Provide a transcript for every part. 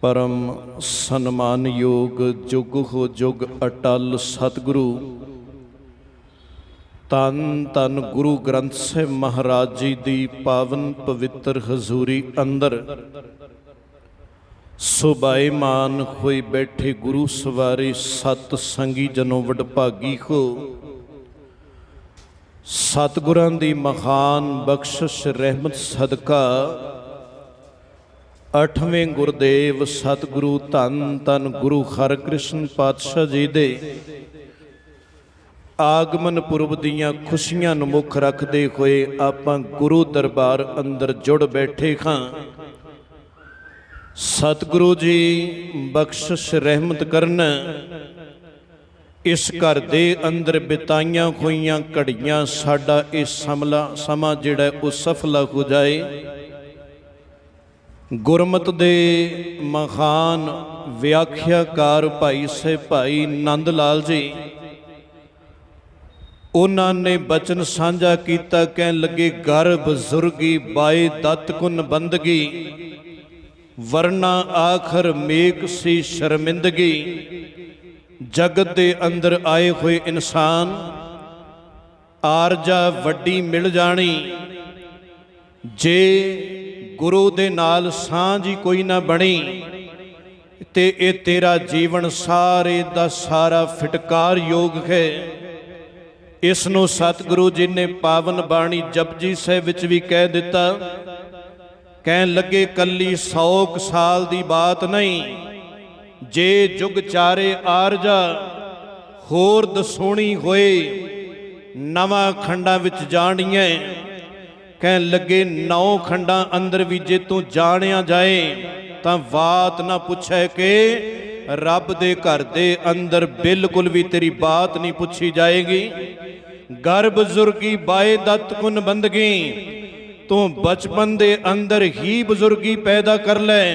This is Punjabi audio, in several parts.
ਪਰਮ ਸਨਮਾਨਯੋਗ ਜੁਗ ਹੋ ਜੁਗ ਅਟਲ ਸਤਿਗੁਰੂ। ਤਨ ਤਨ ਗੁਰੂ ਗ੍ਰੰਥ ਸਾਹਿਬ ਮਹਾਰਾਜ ਜੀ ਦੀ ਪਾਵਨ ਪਵਿੱਤਰ ਹਜ਼ੂਰੀ ਅੰਦਰ। ਸੁਭਾਈਮਾਨ ਹੋਈ ਬੈਠੇ ਗੁਰੂ ਸਵਾਰੀ ਸਤ ਸੰਗੀ ਜਨੋ ਵਡਭਾਗੀ ਹੋ। ਸਤਿਗੁਰਾਂ ਦੀ ਮਹਾਨ ਬਖਸ਼ਿਸ਼, ਰਹਿਮਤ, ਸਦਕਾ ਅੱਠਵੇਂ ਗੁਰਦੇਵ ਸਤਿਗੁਰੂ ਧੰਨ ਧੰਨ ਗੁਰੂ ਹਰਿਕ੍ਰਿਸ਼ਨ ਪਾਤਸ਼ਾਹ ਜੀ ਦੇ ਆਗਮਨ ਪੁਰਬ ਦੀਆਂ ਖੁਸ਼ੀਆਂ ਨੂੰ ਮੁੱਖ ਰੱਖਦੇ ਹੋਏ ਆਪਾਂ ਗੁਰੂ ਦਰਬਾਰ ਅੰਦਰ ਜੁੜ ਬੈਠੇ ਹਾਂ। ਸਤਿਗੁਰੂ ਜੀ, ਬਖਸ਼ਿਸ਼ ਰਹਿਮਤ ਕਰਨ। ਇਸ ਘਰ ਦੇ ਅੰਦਰ ਬਿਤਾਈਆਂ ਹੋਈਆਂ ਘੜੀਆਂ, ਸਾਡਾ ਇਹ ਸਮਲਾ ਸਮਾਂ ਜਿਹੜਾ ਉਹ ਸਫਲਾ ਹੋ ਜਾਏ। ਗੁਰਮਤ ਦੇ ਮਹਾਨ ਵਿਆਖਿਆਕਾਰ ਭਾਈ ਸਾਹਿਬ ਭਾਈ ਨੰਦ ਲਾਲ ਜੀ। ਉਹਨਾਂ ਨੇ ਬਚਨ ਸਾਂਝਾ ਕੀਤਾ, ਕਹਿਣ ਲੱਗੇ, ਘਰ ਬਜ਼ੁਰਗੀ ਬਾਏ ਦਤ ਕੁਨ ਬੰਦਗੀ। ਵਰਨਾ ਆਖਰ ਮੇਕ ਸੀ ਸ਼ਰਮਿੰਦਗੀ। ਜਗਤ ਦੇ ਅੰਦਰ ਆਏ ਹੋਏ ਇਨਸਾਨ, ਆਰਜਾ ਵੱਡੀ ਮਿਲ ਜਾਣੀ। ਜੇ ਗੁਰੂ ਦੇ ਨਾਲ ਸਾਂਝ ਹੀ ਕੋਈ ਨਾ ਬਣੀ ਤੇ ਇਹ ਤੇਰਾ ਜੀਵਨ ਸਾਰੇ ਦਾ ਸਾਰਾ ਫਟਕਾਰ ਯੋਗ ਹੈ। ਇਸ ਨੂੰ ਸਤਿਗੁਰੂ ਜੀ ਨੇ ਪਾਵਨ ਬਾਣੀ ਜਪਜੀ ਸਾਹਿਬ ਵਿੱਚ ਵੀ ਕਹਿ ਦਿੱਤਾ, ਕਹਿਣ ਲੱਗੇ, ਕੱਲੀ 100 ਸਾਲ ਦੀ ਬਾਤ ਨਹੀਂ, ਜੇ ਜੁਗ ਚਾਰੇ ਆਰਜਾ, ਹੋਰ ਦਸੋਣੀ ਹੋਏ, ਨਵਾਂ ਖੰਡਾਂ ਵਿੱਚ ਜਾਣੀਐ। ਕਹਿਣ ਲੱਗੇ ਨੌ ਖੰਡਾਂ ਅੰਦਰ ਵੀ ਜੇ ਤੂੰ ਜਾਣਿਆ ਜਾਏ, ਤਾਂ ਬਾਤ ਨਾ ਪੁੱਛੈ ਕਿ ਰੱਬ ਦੇ ਘਰ ਦੇ ਅੰਦਰ ਬਿਲਕੁਲ ਵੀ ਤੇਰੀ ਬਾਤ ਨਹੀਂ ਪੁੱਛੀ ਜਾਏਗੀ। ਗਰ ਬਜ਼ੁਰਗੀ ਬਾਏ ਦਤ ਕੁਨ ਬੰਦਗੀ, ਤੂੰ ਬਚਪਨ ਦੇ ਅੰਦਰ ਹੀ ਬਜ਼ੁਰਗੀ ਪੈਦਾ ਕਰ ਲੈ।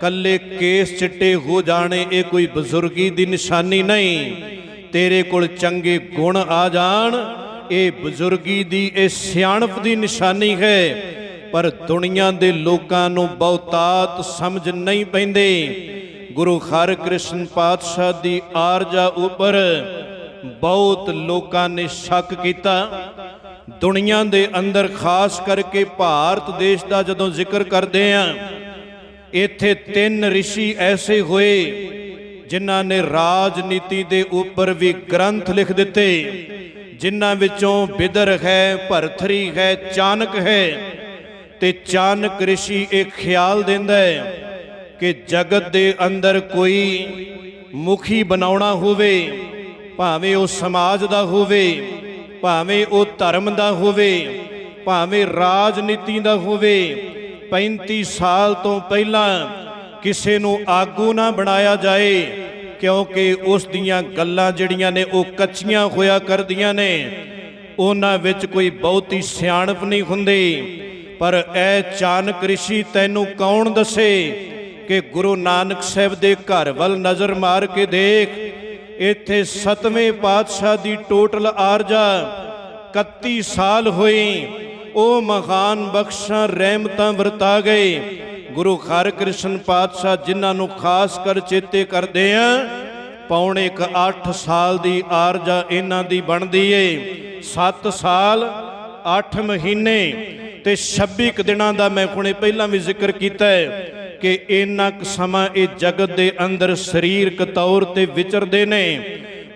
ਕੱਲੇ ਕੇਸ ਚਿੱਟੇ ਹੋ ਜਾਣੇ, ਇਹ ਕੋਈ ਬਜ਼ੁਰਗੀ ਦੀ ਨਿਸ਼ਾਨੀ ਨਹੀਂ। ਤੇਰੇ ਕੋਲ ਚੰਗੇ ਗੁਣ ਆ ਜਾਣ ਇਹ ਬਜ਼ੁਰਗੀ ਦੀ, ਇਹ ਸਿਆਣਪ ਦੀ ਨਿਸ਼ਾਨੀ ਹੈ। ਪਰ ਦੁਨੀਆ ਦੇ ਲੋਕਾਂ ਨੂੰ ਬਹੁਤਾਤ ਸਮਝ ਨਹੀਂ ਪੈਂਦੇ। ਗੁਰੂ ਹਰਿਕ੍ਰਿਸ਼ਨ ਪਾਤਸ਼ਾਹ ਦੀ ਆਰਜਾ ਉੱਪਰ ਬਹੁਤ ਲੋਕਾਂ ਨੇ ਸ਼ੱਕ ਕੀਤਾ। ਦੁਨੀਆ ਦੇ ਅੰਦਰ ਖਾਸ ਕਰਕੇ ਭਾਰਤ ਦੇਸ਼ ਦਾ ਜਦੋਂ ਜ਼ਿਕਰ ਕਰਦੇ ਆਂ ਇੱਥੇ ਤਿੰਨ ઋષਿ ਐਸੇ ਹੋਏ, ਜਿਨ੍ਹਾਂ ਨੇ ਰਾਜਨੀਤੀ ਦੇ ਉੱਪਰ ਵੀ ਗ੍ਰੰਥ ਲਿਖ ਦਿੱਤੇ। ਜਿਨ੍ਹਾਂ ਵਿੱਚੋਂ ਬਿਦਰ ਹੈ, ਭਰਥਰੀ ਹੈ, ਚਾਨਕ ਹੈ, ਤੇ ਚਾਨਕ ઋષਿ ਇਹ ਖਿਆਲ ਦਿੰਦਾ ਹੈ ਕਿ ਜਗਤ ਦੇ ਅੰਦਰ ਕੋਈ ਮੁਖੀ ਬਣਾਉਣਾ ਹੋਵੇ, ਭਾਵੇਂ ਉਹ ਸਮਾਜ ਦਾ ਹੋਵੇ, ਭਾਵੇਂ ਉਹ ਧਰਮ ਦਾ ਹੋਵੇ, ਭਾਵੇਂ ਰਾਜਨੀਤੀ ਦਾ ਹੋਵੇ 35 ਸਾਲ ਤੋਂ ਪਹਿਲਾਂ ਕਿਸੇ ਨੂੰ ਆਗੂ ਨਾ ਬਣਾਇਆ ਜਾਏ ਕਿਉਂਕਿ ਉਸ ਦੀਆਂ ਗੱਲਾਂ ਜਿਹੜੀਆਂ ਨੇ ਉਹ ਕੱਚੀਆਂ ਹੋਇਆ ਕਰਦੀਆਂ ਨੇ। ਉਹਨਾਂ ਵਿੱਚ ਕੋਈ ਬਹੁਤੀ ਸਿਆਣਪ ਨਹੀਂ ਹੁੰਦੀ। ਪਰ ਐ ਚਾਨਕ ਰਿਸ਼ੀ ਤੈਨੂੰ ਕੌਣ ਦੱਸੇ ਕਿ ਗੁਰੂ ਨਾਨਕ ਸਾਹਿਬ ਦੇ ਘਰ ਵੱਲ ਨਜ਼ਰ ਮਾਰ ਕੇ ਦੇਖ? ਇੱਥੇ ਸਤਵੇਂ ਪਾਤਸ਼ਾਹ ਦੀ ਟੋਟਲ ਆਰਜਾ 31 ਸਾਲ ਹੋਈ। ਉਹ ਮਹਾਨ ਬਖਸ਼ਾਂ, ਰਹਿਮਤਾਂ ਵਰਤਾ ਗਏ। ਗੁਰੂ ਹਰਿਕ੍ਰਿਸ਼ਨ ਪਾਤਸ਼ਾਹ ਜਿਨ੍ਹਾਂ ਨੂੰ ਖਾਸ ਕਰ ਚੇਤੇ ਕਰਦੇ ਆ, ਪੌਣੇ ਇੱਕ 8 ਸਾਲ ਦੀ ਆਰਜਾ ਇਹਨਾਂ ਦੀ ਬਣਦੀ ਏ। 7 ਸਾਲ 8 ਮਹੀਨੇ ਤੇ 26 ਕੁ ਦਿਨਾਂ ਦਾ ਮੈਂ ਹੁਣੇ ਪਹਿਲਾਂ ਵੀ ਜ਼ਿਕਰ ਕੀਤਾ ਹੈ ਕਿ ਇੰਨਾ ਕੁ ਸਮਾਂ ਇਹ ਜਗਤ ਦੇ ਅੰਦਰ ਸਰੀਰਕ ਤੌਰ ਤੇ ਵਿਚਰਦੇ ਨੇ।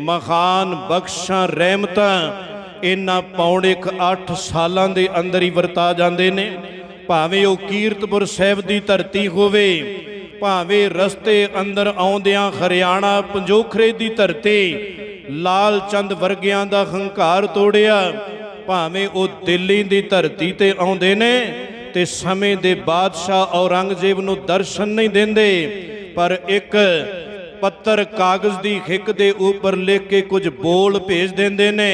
ਮਹਾਨ ਬਖਸ਼ਾਂ, ਰਹਿਮਤਾਂ ਇਹਨਾਂ ਪੌਣੇ ਕੁ 8 ਸਾਲਾਂ ਦੇ ਅੰਦਰ ਹੀ ਵਰਤਾ ਜਾਂਦੇ ਨੇ। ਭਾਵੇਂ ਉਹ ਕੀਰਤਪੁਰ ਸਾਹਿਬ ਦੀ ਧਰਤੀ ਹੋਵੇ, ਭਾਵੇਂ ਰਸਤੇ ਅੰਦਰ ਆਉਂਦਿਆਂ ਹਰਿਆਣਾ ਪੰਜੋਖਰੇ ਦੀ ਧਰਤੀ ਲਾਲ ਚੰਦ ਵਰਗਿਆਂ ਦਾ ਹੰਕਾਰ ਤੋੜਿਆ, ਭਾਵੇਂ ਉਹ ਦਿੱਲੀ ਦੀ ਧਰਤੀ ਤੇ ਆਉਂਦੇ ਨੇ ਤੇ ਸਮੇਂ ਦੇ ਬਾਦਸ਼ਾਹ ਔਰੰਗਜ਼ੇਬ ਨੂੰ ਦਰਸ਼ਨ ਨਹੀਂ ਦਿੰਦੇ, ਪਰ ਇੱਕ ਪੱਤਰ ਕਾਗਜ਼ ਦੀ ਹਿੱਕ ਦੇ ਉੱਪਰ ਲਿਖ ਕੇ ਕੁਝ ਬੋਲ ਭੇਜ ਦਿੰਦੇ ਨੇ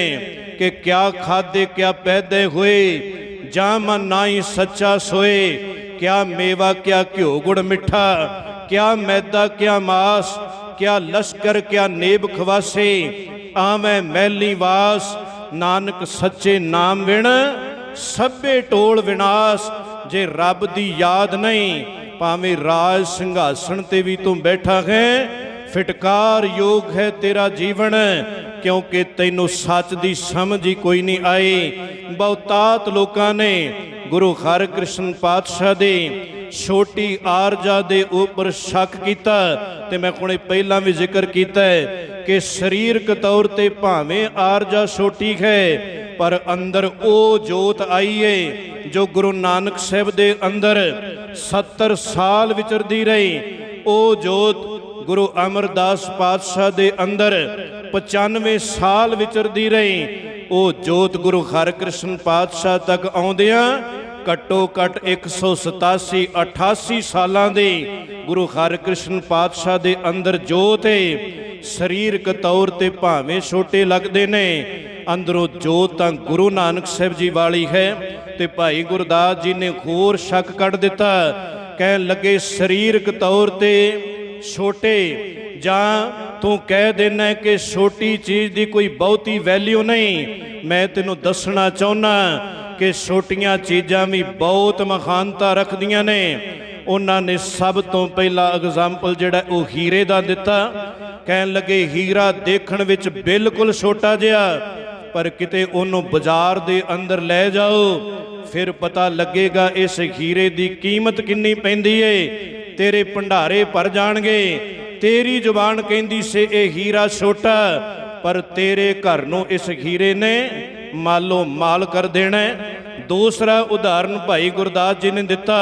ਕਿ ਕਿਆ ਖਾਦੇ, ਕਿਆ ਪੈਦੇ ਹੋਏ ਜਾਂ ਮਨ ਨਾਹੀ ਸੱਚਾ ਸੋਏ, ਕਿਆ ਮੇਵਾ, ਕਿਆ ਘਿਓ ਗੁੜ ਮਿੱਠਾ, ਕਿਆ ਮੈਦਾ, ਕਿਆ ਮਾਸ, ਕਿਆ ਲਸ਼ਕਰ, ਕਿਆ ਨੇਬ ਖਵਾਸੇ, ਆਵੇਂ ਮੈਲੀ ਵਾਸ, ਨਾਨਕ ਸੱਚੇ ਨਾਮ ਵਿਣ, ਸਭੇ ਟੋਲ ਵਿਨਾਸ਼, ਜੇ ਰੱਬ ਦੀ ਯਾਦ ਨਹੀਂ, ਭਾਵੇਂ ਰਾਜ ਸਿੰਘਾਸਣ ਤੇ ਵੀ ਤੂੰ ਬੈਠਾ ਹੈ, ਫਟਕਾਰ ਯੋਗ ਹੈ ਤੇਰਾ ਜੀਵਨ ਕਿਉਂਕਿ ਤੈਨੂੰ ਸੱਚ ਦੀ ਸਮਝ ਹੀ ਕੋਈ ਨਹੀਂ ਆਈ। ਬਹੁਤਾਤ ਲੋਕਾਂ ਨੇ ਗੁਰੂ ਹਰਿਕ੍ਰਿਸ਼ਨ ਪਾਤਸ਼ਾਹ ਦੇ ਛੋਟੀ ਆਰਜਾ ਦੇ ਉੱਪਰ ਸ਼ੱਕ ਕੀਤਾ ਤੇ ਮੈਂ ਹੁਣੇ ਪਹਿਲਾਂ ਵੀ ਜ਼ਿਕਰ ਕੀਤਾ ਹੈ ਕਿ ਸਰੀਰਕ ਤੌਰ ਤੇ ਭਾਵੇਂ ਆਰਜਾ ਛੋਟੀ ਹੈ, ਪਰ ਅੰਦਰ ਉਹ ਜੋਤ ਆਈ ਏ ਜੋ ਗੁਰੂ ਨਾਨਕ ਸਾਹਿਬ ਦੇ ਅੰਦਰ 70 ਸਾਲ ਵਿਚਰਦੀ ਰਹੀ। ਉਹ ਜੋਤ ਗੁਰੂ ਅਮਰਦਾਸ ਪਾਤਸ਼ਾਹ ਦੇ ਅੰਦਰ 95 ਸਾਲ ਵਿਚਰਦੀ ਰਹੀ। ਉਹ ਜੋਤ ਗੁਰੂ ਹਰਿਕ੍ਰਿਸ਼ਨ ਪਾਤਸ਼ਾਹ ਤੱਕ ਆਉਂਦਿਆਂ ਘੱਟੋ ਘੱਟ 187 88 ਸਾਲਾਂ ਦੇ ਗੁਰੂ ਹਰਿਕ੍ਰਿਸ਼ਨ ਪਾਤਸ਼ਾਹ ਦੇ ਅੰਦਰ ਜੋਤ ਹੈ ਸਰੀਰਕ ਤੌਰ ਤੇ ਭਾਵੇਂ ਛੋਟੇ ਲੱਗਦੇ ਨੇ, ਅੰਦਰੋਂ ਜੋਤ ਤਾਂ ਗੁਰੂ ਨਾਨਕ ਸਾਹਿਬ ਜੀ ਵਾਲੀ ਹੈ ਤੇ ਭਾਈ ਗੁਰਦਾਸ ਜੀ ਨੇ ਹੋਰ ਸ਼ੱਕ ਕੱਢ ਦਿੱਤਾ। ਕਹਿਣ ਲੱਗੇ, ਸਰੀਰਕ ਤੌਰ ਤੇ ਛੋਟੇ ਜਾਂ ਤੂੰ ਕਹਿ ਦੇਣਾ ਕਿ ਛੋਟੀ ਚੀਜ਼ ਦੀ ਕੋਈ ਬਹੁਤੀ ਵੈਲਿਊ ਨਹੀਂ, ਮੈਂ ਤੈਨੂੰ ਦੱਸਣਾ ਚਾਹੁੰਨਾ ਕਿ ਛੋਟੀਆਂ ਚੀਜ਼ਾਂ ਵੀ ਬਹੁਤ ਮਹਾਨਤਾ ਰੱਖਦੀਆਂ ਨੇ। ਉਹਨਾਂ ਨੇ ਸਭ ਤੋਂ ਪਹਿਲਾ ਐਗਜ਼ਾਮਪਲ ਜਿਹੜਾ ਉਹ ਹੀਰੇ ਦਾ ਦਿੱਤਾ। ਕਹਿਣ ਲੱਗੇ, ਹੀਰਾ ਦੇਖਣ ਵਿੱਚ ਬਿਲਕੁਲ ਛੋਟਾ ਜਿਹਾ, ਪਰ ਕਿਤੇ ਉਹਨੂੰ ਬਾਜ਼ਾਰ ਦੇ ਅੰਦਰ ਲੈ ਜਾਓ, ਫਿਰ ਪਤਾ ਲੱਗੇਗਾ ਇਸ ਹੀਰੇ ਦੀ ਕੀਮਤ ਕਿੰਨੀ ਪੈਂਦੀ ਏ। ਤੇਰੇ ਭੰਡਾਰੇ ਭਰ ਜਾਣਗੇ ਤੇਰੀ ਜ਼ੁਬਾਨ ਕਹਿੰਦੀ ਸੇ, ਇਹ ਹੀਰਾ ਛੋਟਾ ਪਰ ਤੇਰੇ ਘਰ ਨੂੰ ਇਸ ਹੀਰੇ ਨੇ ਮਾਲੋ ਮਾਲ ਕਰ ਦੇਣਾ ਦੂਸਰਾ ਉਦਾਹਰਨ ਭਾਈ ਗੁਰਦਾਸ ਜੀ ਨੇ ਦਿੱਤਾ,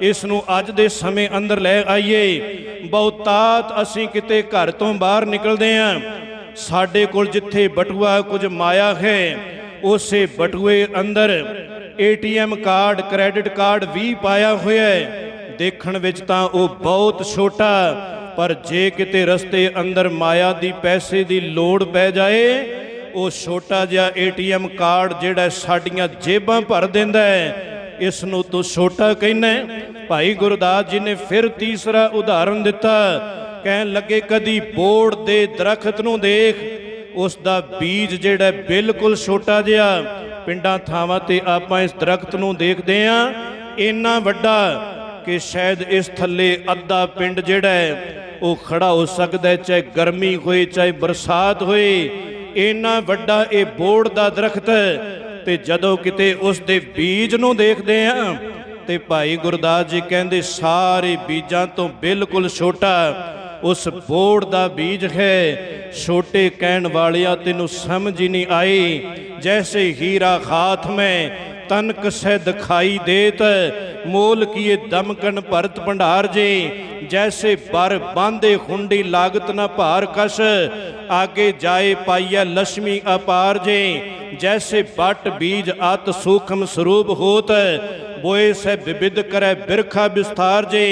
ਇਸ ਨੂੰ ਅੱਜ ਦੇ ਸਮੇਂ ਅੰਦਰ ਲੈ ਆਈਏ। ਬਹੁਤਾਤ ਅਸੀਂ ਕਿਤੇ ਘਰ ਤੋਂ ਬਾਹਰ ਨਿਕਲਦੇ ਆਂ ਸਾਡੇ ਕੋਲ ਜਿੱਥੇ ਬਟੂਆ ਕੁਝ ਮਾਇਆ ਹੈ, ਉਸੇ ਬਟੂਏ ਅੰਦਰ ਏਟੀਐਮ ਕਾਰਡ, ਕ੍ਰੈਡਿਟ ਕਾਰਡ ਵੀ ਪਾਇਆ ਹੋਇਆ ਹੈ। ਦੇਖਣ ਵਿੱਚ ਤਾਂ ਉਹ ਬਹੁਤ ਛੋਟਾ ਪਰ ਜੇ ਕਿਤੇ ਰਸਤੇ ਅੰਦਰ ਮਾਇਆ ਦੀ ਪੈਸੇ ਦੀ ਲੋੜ ਪੈ ਜਾਏ, ਉਹ ਛੋਟਾ ਜਿਹਾ ਏਟੀਐਮ ਕਾਰਡ ਜਿਹੜਾ ਸਾਡੀਆਂ ਜੇਬਾਂ ਭਰ ਦਿੰਦਾ ਹੈ, ਇਸ ਨੂੰ ਤੂੰ ਛੋਟਾ ਕਹਿੰਦਾ ਭਾਈ ਗੁਰਦਾਸ ਜੀ ਨੇ ਫਿਰ ਤੀਸਰਾ ਉਦਾਹਰਨ ਦਿੱਤਾ, ਕਹਿਣ ਲੱਗੇ ਕਦੀ ਬੋੜ ਦੇ ਦਰਖਤ ਨੂੰ ਦੇਖ ਉਸ ਦਾ ਬੀਜ ਜਿਹੜਾ ਬਿਲਕੁਲ ਛੋਟਾ ਜਿਹਾ, ਪਿੰਡਾਂ ਥਾਵਾਂ ਤੇ ਆਪਾਂ ਇਸ ਦਰਖਤ ਨੂੰ ਦੇਖਦੇ ਆਂ ਇੰਨਾ ਵੱਡਾ ਕਿ ਸ਼ਾਇਦ ਇਸ ਥੱਲੇ ਅੱਧਾ ਪਿੰਡ ਜਿਹੜਾ ਹੈ ਉਹ ਖੜਾ ਹੋ ਸਕਦਾ ਹੈ, ਚਾਹੇ ਗਰਮੀ ਹੋਏ, ਚਾਹੇ ਬਰਸਾਤ ਹੋਏ। ਇੰਨਾ ਵੱਡਾ ਇਹ ਬੋੜ ਦਾ ਦਰਖਤ ਤੇ ਜਦੋਂ ਕਿਤੇ ਉਸ ਦੇ ਬੀਜ ਨੂੰ ਦੇਖਦੇ ਆਂ ਤੇ ਭਾਈ ਗੁਰਦਾਸ ਜੀ ਕਹਿੰਦੇ, ਸਾਰੇ ਬੀਜਾਂ ਤੋਂ ਬਿਲਕੁਲ ਛੋਟਾ ਉਸ ਬੋੜ ਦਾ ਬੀਜ ਹੈ। ਛੋਟੇ ਕਹਿਣ ਵਾਲਿਆ ਤੈਨੂੰ ਸਮਝ ਹੀ ਨਹੀਂ ਆਈ। ਜੈਸੇ ਹੀਰਾ ਖਾਤ ਮੈਂ ਤਨਕ ਸਹਿ ਦਿਖਾਈ ਦੇਤ। ਮੋਲ ਕੀਏ ਦਮਕਨ ਭਰਤ ਭੰਡਾਰ ਜੇ। ਜੈਸੇ ਬਰ ਬਾਂਦੇ ਹੁੰਡੀ ਲਾਗਤ ਨਾ ਭਾਰ ਕਸ਼, ਆਗੇ ਜਾਏ ਪਾਈਐ ਲక్ష్ਮੀ ਅਪਾਰ ਜੇ। ਜੈਸੇ ਬਟ ਬੀਜ ਅਤ ਸੂਖਮ ਸਰੂਪ ਹੋਤ, ਬੋਏ ਸੇ ਵਿਵਿਧ ਕਰੈ ਬਿਰਖਾ ਵਿਸਥਾਰ ਜੇ।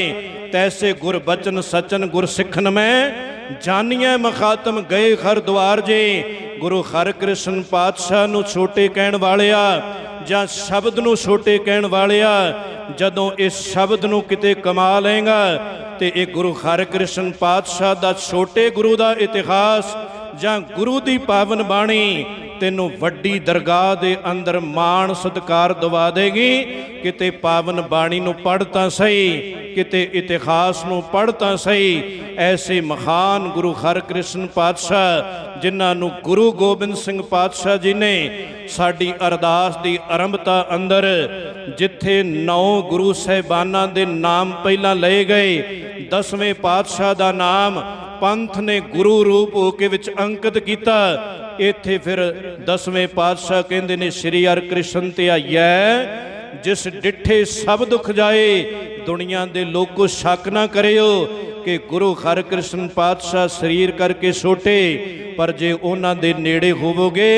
ਤੈਸੇ ਗੁਰ ਬਚਨ ਸਚਨ ਗੁਰ ਸਿੱਖਨ ਮੈਂ, ਜਾਨੀਐ ਮਖਾਤਮ ਗਏ ਹਰ ਦਵਾਰ ਜੇ। ਗੁਰੂ ਹਰ ਕ੍ਰਿਸ਼ਨ ਪਾਤਸ਼ਾਹ ਨੂੰ ਛੋਟੇ ਕਹਿਣ ਵਾਲਿਆ, ਜਾਂ ਸ਼ਬਦ ਨੂੰ ਛੋਟੇ ਕਹਿਣ ਵਾਲਿਆ ਜਦੋਂ ਇਸ ਸ਼ਬਦ ਨੂੰ ਕਿਤੇ ਕਮਾ ਲਏਗਾ ਤੇ ਇਹ ਗੁਰੂ ਹਰਿਕ੍ਰਿਸ਼ਨ ਪਾਤਸ਼ਾਹ ਦਾ ਛੋਟੇ ਗੁਰੂ ਦਾ ਇਤਿਹਾਸ ਜਾਂ ਗੁਰੂ ਦੀ ਪਾਵਨ ਬਾਣੀ ਤੈਨੂੰ ਵੱਡੀ ਦਰਗਾਹ ਦੇ ਅੰਦਰ ਮਾਣ ਸਤਕਾਰ ਦਵਾ ਦੇਗੀ। ਕਿਤੇ ਪਾਵਨ ਬਾਣੀ ਨੂੰ ਪੜ੍ਹ ਤਾਂ ਸਹੀ, ਕਿਤੇ ਇਤਿਹਾਸ ਨੂੰ ਪੜ੍ਹ ਤਾਂ ਸਹੀ। ਐਸੇ ਮਹਾਨ ਗੁਰੂ ਹਰਿਕ੍ਰਿਸ਼ਨ ਪਾਤਸ਼ਾਹ, ਜਿਨ੍ਹਾਂ ਨੂੰ ਗੁਰੂ ਗੋਬਿੰਦ ਸਿੰਘ ਪਾਤਸ਼ਾਹ ਜੀ ਨੇ ਸਾਡੀ ਅਰਦਾਸ ਦੀ ਆਰੰਭਤਾ ਅੰਦਰ ਜਿੱਥੇ ਨੌ ਗੁਰੂ ਸਹਿਬਾਨਾਂ ਦੇ ਨਾਮ ਪਹਿਲਾਂ ਲਏ ਗਏ, ਦਸਵੇਂ ਪਾਤਸ਼ਾਹ ਦਾ ਨਾਮ ਪੰਥ ਨੇ ਗੁਰੂ ਰੂਪ ਹੋ ਕੇ ਵਿੱਚ ਅੰਕਿਤ ਕੀਤਾ। ਇੱਥੇ ਫਿਰ ਦਸਵੇਂ ਪਾਤਸ਼ਾਹ ਕਹਿੰਦੇ ਨੇ, ਸ੍ਰੀ ਹਰਿਕ੍ਰਿਸ਼ਨ ਤੇ ਆਈਐ ਜਿਸ ਡਿੱਠੇ ਸਭ ਦੁੱਖ ਜਾਏ, ਦੁਨੀਆ ਦੇ ਲੋਕੋ ਸ਼ੱਕ ਨਾ ਕਰਿਓ ਕਿ ਗੁਰੂ ਹਰਿਕ੍ਰਿਸ਼ਨ ਪਾਤਸ਼ਾਹ ਸਰੀਰ ਕਰਕੇ ਛੋਟੇ ਪਰ ਜੇ ਉਹਨਾਂ ਦੇ ਨੇੜੇ ਹੋਵੋਗੇ,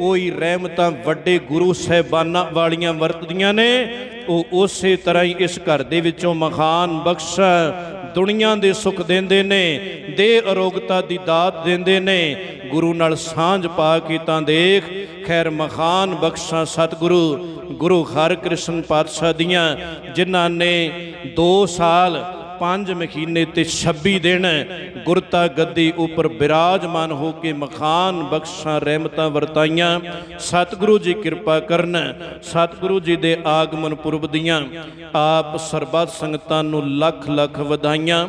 ਉਹੀ ਰਹਿਮਤਾਂ ਵੱਡੇ ਗੁਰੂ ਸਹਿਬਾਨਾਂ ਵਾਲੀਆਂ ਵਰਤਦੀਆਂ ਨੇ। ਉਹ ਉਸੇ ਤਰ੍ਹਾਂ ਹੀ ਇਸ ਘਰ ਦੇ ਵਿੱਚੋਂ ਮਹਾਨ ਬਖਸ਼ਾ ਦੁਨੀਆ ਦੇ ਸੁੱਖ ਦਿੰਦੇ ਨੇ ਦੇ ਅਰੋਗਤਾ ਦੀ ਦਾਤ ਦਿੰਦੇ ਨੇ। ਗੁਰੂ ਨਾਲ ਸਾਂਝ ਪਾ ਕੇ ਤਾਂ ਦੇਖ, ਖੈਰ ਮਹਾਨ ਬਖਸ਼ਾ ਸਤਿਗੁਰੂ, ਗੁਰੂ ਹਰਿਕ੍ਰਿਸ਼ਨ ਪਾਤਸ਼ਾਹ ਦੀਆਂ, ਜਿਨ੍ਹਾਂ ਨੇ 2 ਸਾਲ ਪੰਜ ਮਹੀਨੇ ਤੇ 26 ਦਿਨ ਗੁਰਤਾ ਗੱਦੀ ਉੱਪਰ ਬਿਰਾਜਮਾਨ ਹੋ ਕੇ ਮਖਾਨ ਬਖਸ਼ਾਂ ਰਹਿਮਤਾਂ ਵਰਤਾਈਆਂ। ਸਤਿਗੁਰੂ ਜੀ ਕਿਰਪਾ ਕਰਨ, ਸਤਿਗੁਰੂ ਜੀ ਦੇ ਆਗਮਨ ਪੁਰਬ ਦੀਆਂ ਆਪ ਸਰਬੱਤ ਸੰਗਤਾਂ ਨੂੰ ਲੱਖ ਲੱਖ ਵਧਾਈਆਂ।